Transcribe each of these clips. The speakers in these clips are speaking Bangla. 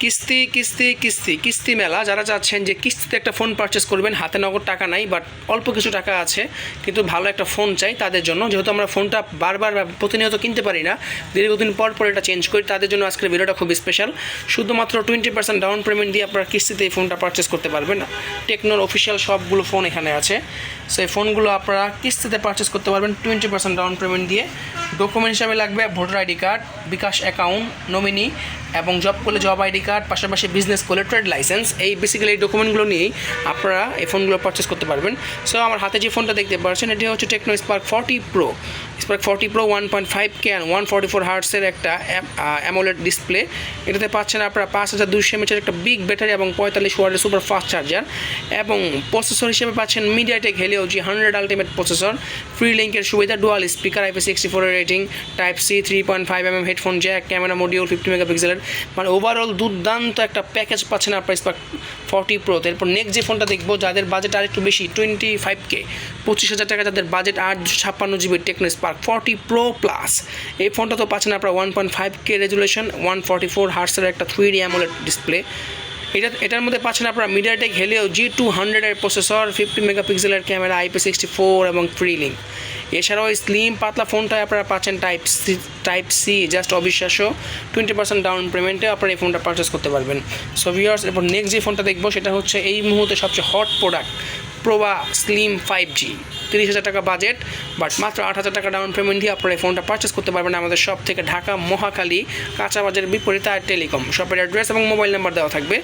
কিস্তি কিস্তি কিস্তি কিস্তি মেলা। যারা চাচ্ছেন যে কিস্তিতে একটা ফোন পারচেস করবেন, হাতে নগদ টাকা নাই বাট অল্প কিছু টাকা আছে, কিন্তু ভালো একটা ফোন চাই তাদের জন্য। যেহেতু আমরা ফোনটা বারবার প্রতিনিয়ত কিনতে পারি না, দীর্ঘদিন পর পর এটা চেঞ্জ করি, তাদের জন্য আজকের ভিডিওটা খুব স্পেশাল শুধুমাত্র টোয়েন্টি পার্সেন্ট ডাউন পেমেন্ট দিয়ে আপনারা কিস্তিতে এই ফোনটা পারচেস করতে পারবেন। টেকনোর অফিসিয়াল সবগুলো ফোন এখানে আছে। সো এই ফোনগুলো আপনারা কিস্তিতে পারচেস করতে পারবেন টোয়েন্টি পার্সেন্ট ডাউন পেমেন্ট দিয়ে। ডকুমেন্ট হিসাবে লাগবে voter ID card, bKash account nominee এবং জব করলে জব আইডি কার্ড পাশাপাশি বিজনেস করলে ট্রেড লাইসেন্স এই বেসিক্যালি এই ডকুমেন্টগুলো নিয়েই আপনারা এই ফোনগুলো পারচেস করতে পারবেন। সো আমার হাতে যে ফোনটা দেখতে পাচ্ছেন, এটি হচ্ছে Tecno Spark forty Pro Spark forty Pro one point five K one forty four হার্টসের একটা অ্যামোলেড ডিসপ্লে এটাতে পাচ্ছেন আপনারা পাঁচ হাজার দুশো এমএচের একটা বিগ ব্যাটারি এবং পঁয়তাল্লিশ ওয়ার্ডের সুপার ফাস্ট চার্জার এবং প্রসেসর হিসেবে পাচ্ছেন MediaTek Helio G hundred ultimate processor free লিঙ্কের সুবিধা ডুয়াল স্পিকার আইপি সিক্সটি ফোরের rating type C three point five M M headphone jack camera module fifty মেগাপিক্সেলের মানে ওভারঅল দুর্দান্ত একটা প্যাকেজ পাচ্ছেন আপনার স্পার্ক ফর্টি প্রোতে এরপর নেক্সট যে ফোনটা দেখব, যাদের বাজেট আর একটু বেশি টোয়েন্টি ফাইভ কে পঁচিশ হাজার টাকা যাদের বাজেট আট ছাপ্পান্ন GB Tecno Spark forty Pro Plus এই ফোনটা তো পাচ্ছেন আপনার one point five K resolution one forty four হার্সের একটা থ্রি ডি অ্যামোলেড ডিসপ্লে এটা, এটার মধ্যে পাচ্ছেন আপনারা মিডিয়াটেক হেলিও জি টু হান্ড্রেডের প্রসেসর ফিফটি মেগাপিক্সেলের ক্যামেরা আইপি সিক্সটি ফোর এবং ফ্রি লিঙ্ক এছাড়াও স্লিম পাতলা ফোনটায় আপনারা পাচ্ছেন type C type C just অবিশ্বাস্য। টোয়েন্টি পার্সেন্ট ডাউন পেমেন্টে আপনারা এই ফোনটা পারচেস করতে পারবেন। সো ভিউয়ার্স এরপর নেক্সট যে ফোনটা দেখব, সেটা হচ্ছে এই মুহূর্তে সবচেয়ে hot product Pova Slim five G তিরিশ হাজার টাকা বাজেট বাট মাত্র আট হাজার টাকা ডাউন পেমেন্ট দিয়ে আপনারা এই ফোনটা পারচেস করতে পারবেন আমাদের শপ থেকে ঢাকা মহাখালী কাঁচা বাজারের বিপরীতে আর টেলিকম শপের অ্যাড্রেস এবং মোবাইল নাম্বার দেওয়া থাকবে।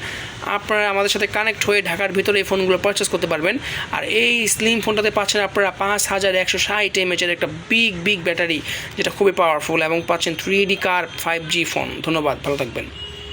আপনারা আমাদের সাথে কানেক্ট হয়ে ঢাকার ভিতরে এই ফোনগুলো পারচেস করতে পারবেন। আর এই স্লিম ফোনটাতে পাচ্ছেন আপনারা পাঁচ হাজার একশো ষাট এমএচের একটা বিগ বিগ ব্যাটারি যেটা খুবই পাওয়ারফুল এবং পাচ্ছেন three D curve five G phone ধন্যবাদ, ভালো থাকবেন।